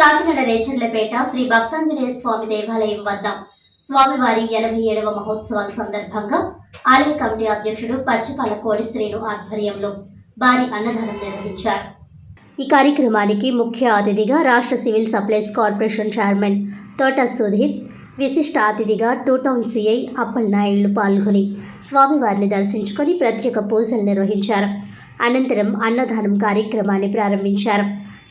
కాకినాడ రేచర్లపేట శ్రీ భక్తాంజనేయ స్వామి దేవాలయం వద్ద స్వామివారి ఎనభై ఏడవ మహోత్సవాల సందర్భంగా ఆలయ కమిటీ అధ్యక్షుడు పచ్చిపాల కోడి శ్రీను ఆధ్వర్యంలో భారీ అన్నదానం నిర్వహించారు. ఈ కార్యక్రమానికి ముఖ్య అతిథిగా రాష్ట్ర civil supplies corporation chairman Thota Sudheer విశిష్ట అతిథిగా టూ టౌన్ సిఐ అప్పల్ నాయుళ్ళు పాల్గొని స్వామివారిని దర్శించుకొని ప్రత్యేక పూజలు నిర్వహించారు. అనంతరం అన్నదానం కార్యక్రమాన్ని ప్రారంభించారు.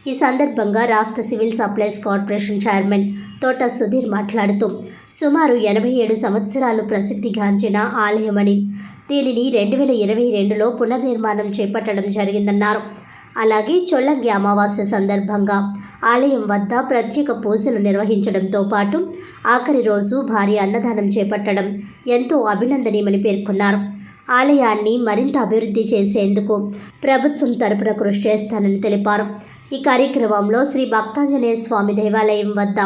ఈ సందర్భంగా రాష్ట్ర civil supplies corporation chairman Thota Sudheer మాట్లాడుతూ సుమారు ఎనభై ఏడు సంవత్సరాలు ప్రసిద్ధిగాంచిన ఆలయమని దీనిని రెండు వేల ఇరవై రెండులో పునర్నిర్మాణం చేపట్టడం జరిగిందన్నారు. అలాగే చొల్లంగి అమావాస్య సందర్భంగా ఆలయం వద్ద ప్రత్యేక పూజలు నిర్వహించడంతో పాటు ఆఖరి రోజు భారీ అన్నదానం చేపట్టడం ఎంతో అభినందనీయమని పేర్కొన్నారు. ఆలయాన్ని మరింత అభివృద్ధి చేసేందుకు ప్రభుత్వం తరపున కృషి చేస్తానని తెలిపారు. ఈ కార్యక్రమంలో శ్రీ భక్తాంజనేయ స్వామి దేవాలయం వద్ద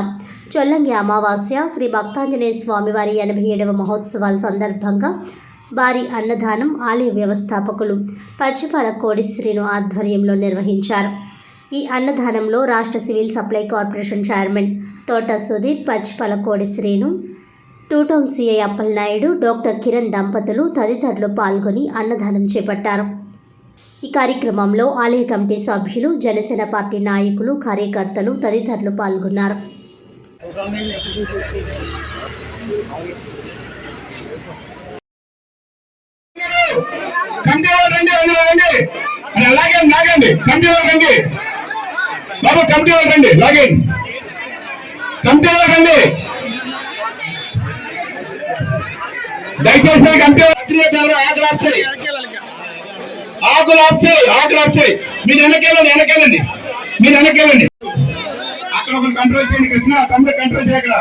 చొల్లంగి అమావాస్య శ్రీ భక్తాంజనేయ స్వామి వారి ఎనభై ఏడవ మహోత్సవాల సందర్భంగా భారీ అన్నదానం ఆలయ వ్యవస్థాపకులు పచ్చిపాల కోడి శ్రీను ఆధ్వర్యంలో నిర్వహించారు. ఈ అన్నదానంలో రాష్ట్ర civil supply corporation chairman Thota Sudheer Pachipala Kodi Srinu CI Appalanaidu doctor Kiran దంపతులు తదితరులు పాల్గొని అన్నదానం చేపట్టారు. ఈ కార్యక్రమంలో ఆలయ కమిటీ సభ్యులు జనసేన పార్టీ నాయకులు కార్యకర్తలు తదితరులు పాల్గొన్నారు. అలాగే లాగండి? కమిటీ రండి. బాబు కమిటీ రండి. లాగండి కమిటీ రండి. దయచేసి కమిటీ అగ్నియోగాలు ఆకులు ఆపుతాయి ఆకులు ఆపుతాయి ఆకులు మీరు వెనకెళ్ళండి వెనకెళ్ళండి మీరు వెనకెళ్ళండి అక్కడ ఒక కంట్రోల్ చేయండి కృష్ణ. తమ్ముడు కంట్రోల్ చేయక్కడ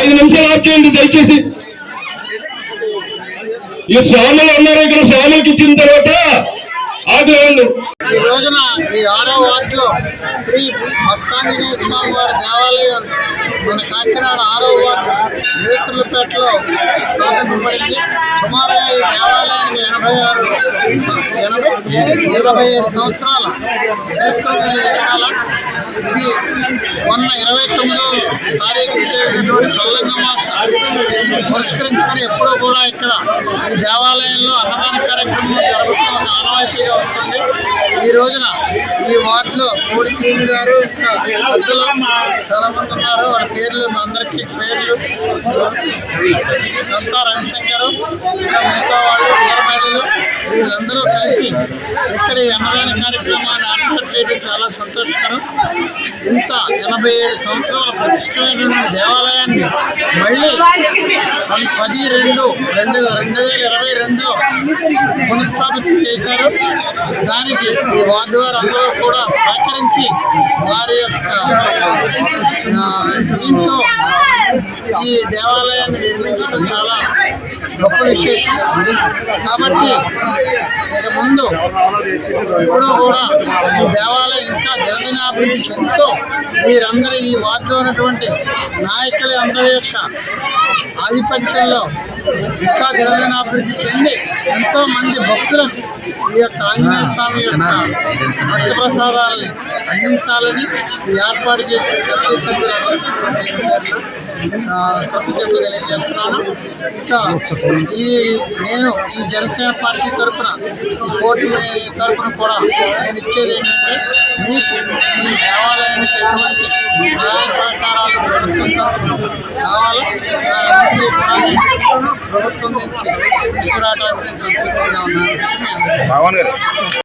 ఐదు నిమిషాలు ఆఫ్ చేయండి దయచేసి. ఈ స్వాములు ఉన్నారు ఇక్కడ స్వాములకి ఇచ్చిన తర్వాత ఆకులు ఈ రోజున ఈ ఆరో వార్డులో శ్రీ భక్తాంజనేయ స్వామి వారి దేవాలయం మన కాకినాడ ఆరో వార్డు రేసులపేటలో స్థాపించబడింది సుమారుగా ఈ దేవాలయానికి ఎనభై ఆరు ఎనభై ఇరవై ఏడు సంవత్సరాల చరిత్ర ఉంది ఇది మొన్న ఇరవై తొమ్మిదో తారీఖు జరిగినటువంటి చల్లంగ మాసం. పురస్కరించుకొని ఎప్పుడూ కూడా ఇక్కడ ఈ దేవాలయంలో అన్నదాన కార్యక్రమం జరుగుతున్న ఆనవాయితీగా వస్తుంది. ఈ రోజున ఈ వార్డులో మూడు శ్రీని గారు ఇంకా పెద్దలు చాలా మంది ఉన్నారు. వాళ్ళ పేర్లు మా అందరికీ పేర్లు. అంతా రవిశంకర్. వీళ్ళందరూ కలిసి ఇక్కడ అన్నదాన కార్యక్రమాన్ని ఏర్పాటు చేయడం చాలా సంతోషకరం. ఇంత ఎనభై ఏడు సంవత్సరాల ప్రతిష్టమైనటువంటి దేవాలయాన్ని మళ్ళీ పది- రెండు రెండు రెండు వేల ఇరవై రెండులో పునఃస్థాపితం చేశారు. దానికి ఈ వార్డు వారు అందరూ కూడా సహకరించి వారి యొక్క దీంతో ఈ దేవాలయాన్ని నిర్మించడం చాలా గొప్ప విశేషం. కాబట్టి ఇక ముందు ఇప్పుడు కూడా ఈ దేవాలయం ఇంకా దినదినాభివృద్ధి చెందుతూ మీరందరూ ఈ వార్డులో ఉన్నటువంటి నాయకుల అందరి యొక్క ఆధిపత్యంలో ఇంకా దినదినాభివృద్ధి చెంది ఎంతో మంది భక్తులకు ఈ యొక్క ఆంజనేయ స్వామి యొక్క భక్తి ప్రసాదాలని అందించాలని ఏర్పాటు చేసిన కమిటీ కృతజ్ఞతలు తెలియజేస్తున్నాను ఇంకా ఈ నేను ఈ జనసేన పార్టీ తరఫున ఈ కూటమి తరఫున కూడా నేను ఇచ్చేది ఏంటంటే మీకు ఈ దేవాలయానికి ఎటువంటి సహాయ సహకారాలు ప్రభుత్వం తరఫున కావాలో? దాని కూడా ప్రభుత్వం నుంచి తీసుకురావడానికి నేను సంసిద్ధంగా ఉన్నాను. భగవాన్ గారు.